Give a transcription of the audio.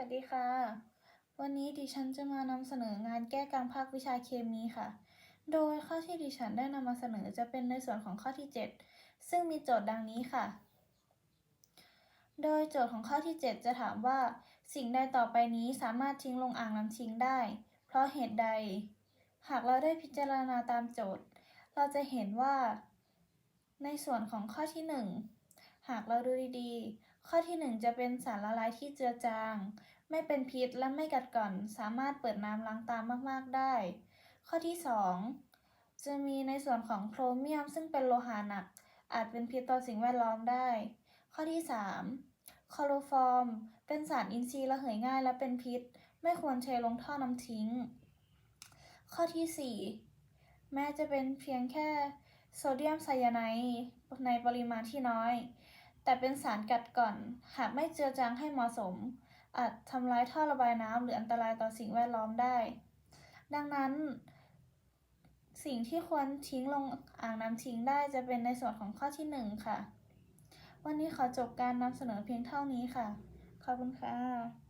วัสดีค่ะ วันนี้ดิฉันจะมานำเสนองานแก้กลางภาควิชาเคมีค่ะ โดยข้อที่ดิฉันได้นำมาเสนอจะเป็นในส่วนของข้อที่ 7 ซึ่งมีโจทย์ดังนี้ค่ะ โดยโจทย์ของข้อที่ 7 จะถามว่า สิ่งใดต่อไปนี้สามารถทิ้งลงอ่างน้ำทิ้งได้ เพราะเหตุใด หากเราได้พิจารณาตามโจทย์ เราจะเห็นว่า ในส่วนของข้อที่ 1 หากเราดูดีๆ ข้อที่ 1 จะเป็นสารละลายที่เจือจาง ไม่เป็นพิษและไม่กัดกร่อน สามารถเปิดน้ำล้างตามาก ๆ ได้ ข้อที่ 2 จะมีในส่วนของโครเมียมซึ่งเป็นโลหะหนัก อาจเป็นพิษต่อสิ่งแวดล้อมได้ ข้อที่ 3 คลอโรฟอร์ม เป็นสารอินทรีย์ระเหยง่ายและเป็นพิษ ไม่ควรเทลงท่อน้ำทิ้ง ข้อที่ 4 แม้จะเป็นเพียงแค่โซเดียมไซยาไนด์ในปริมาณที่น้อย แต่เป็นสารกัดก่อน หากไม่เจือจางให้เหมาะสม อาจทำลายท่อระบายน้ำหรืออันตรายต่อสิ่งแวดล้อมได้ ดังนั้น สิ่งที่ควรทิ้งลงอ่างน้ำทิ้งได้จะเป็นในส่วนของข้อที่ 1 ค่ะ วันนี้ขอจบการนำเสนอเพียงเท่านี้ค่ะ ขอบคุณค่ะ